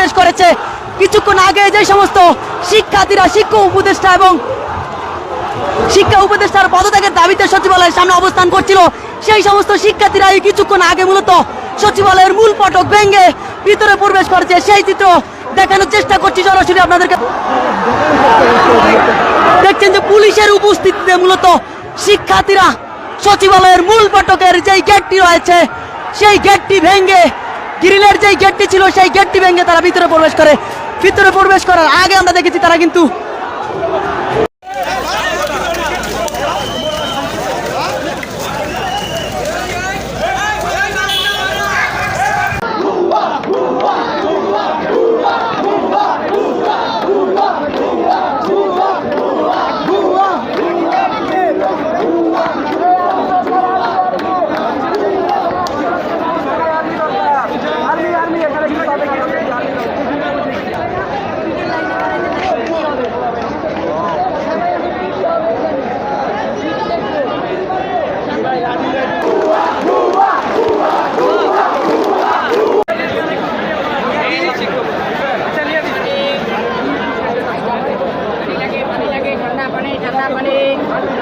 প্রবেশ করেছে। কিছুক্ষণ আগে যে সমস্ত শিক্ষার্থীরা শিক্ষক উপদেষ্টা এবং শিক্ষা উপদেষ্টার পদত্যাগের দাবিতে সচিবালয়ের সামনে অবস্থান করছিল, সেই সমস্ত শিক্ষার্থীরা এই কিছুক্ষণ আগে মূলত সচিবালয়ের মূল ফটক ভেঙে ভিতরে প্রবেশ করেছে। সেই চিত্র দেখানোর চেষ্টা করছি, সরাসরি আপনাদেরকে। দেখছেন যে পুলিশের উপস্থিতিতে মূলত শিক্ষার্থীরা সচিবালয়ের মূল ফটকের যেই গেটটি রয়েছে, সেই গেটটি ভেঙে গ্রিলের যেই গেটটি ছিল, সেই গেটটি ভেঙে তারা ভিতরে প্রবেশ করে। ভিতরে প্রবেশ করার আগে আমরা দেখেছি তারা কিন্তু happening.